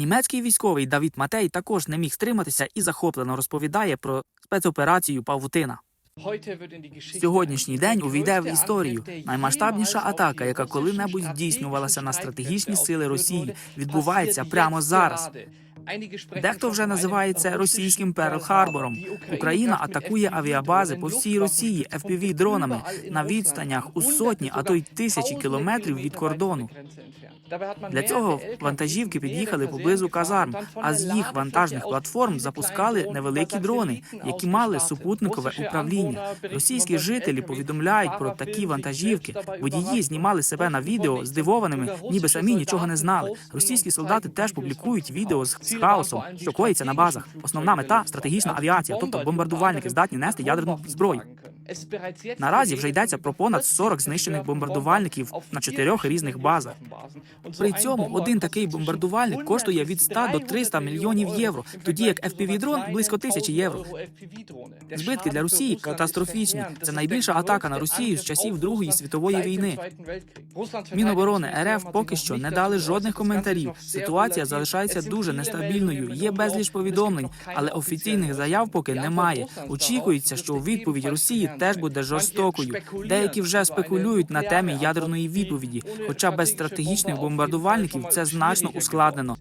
Німецький військовий Давід Матей також не міг стриматися і захоплено розповідає про спецоперацію Павутина. Сьогоднішній день увійде в історію. Наймасштабніша атака, яка коли-небудь здійснювалася на стратегічні сили Росії, відбувається прямо зараз. Дехто вже називає це російським Перл-Харбором. Україна атакує авіабази по всій Росії fpv дронами на відстанях у сотні, а то й тисячі кілометрів від кордону. Для цього вантажівки під'їхали поблизу казарм, а з їх вантажних платформ запускали невеликі дрони, які мали супутникове управління. Російські жителі повідомляють про такі вантажівки. Водії знімали себе на відео здивованими, ніби самі нічого не знали. Російські солдати теж публікують відео з хаосом, що коїться на базах. Основна мета стратегічна авіація, тобто бомбардувальники здатні нести ядерну зброю. Наразі вже йдеться про понад 40 знищених бомбардувальників на чотирьох різних базах. При цьому один такий бомбардувальник коштує від 100 до 300 мільйонів євро, тоді як FPV-дрон близько тисячі євро. Збитки для Росії катастрофічні. Це найбільша атака на Росію з часів Другої світової війни. Міноборони РФ поки що не дали жодних коментарів. Ситуація залишається дуже нестабільною. Є безліч повідомлень, але офіційних заяв поки немає. Очікується, що у відповідь Росії теж буде жорстокою. Деякі вже спекулюють на темі ядерної відповіді, хоча без стратегічних бомбардувальників це значно ускладнено.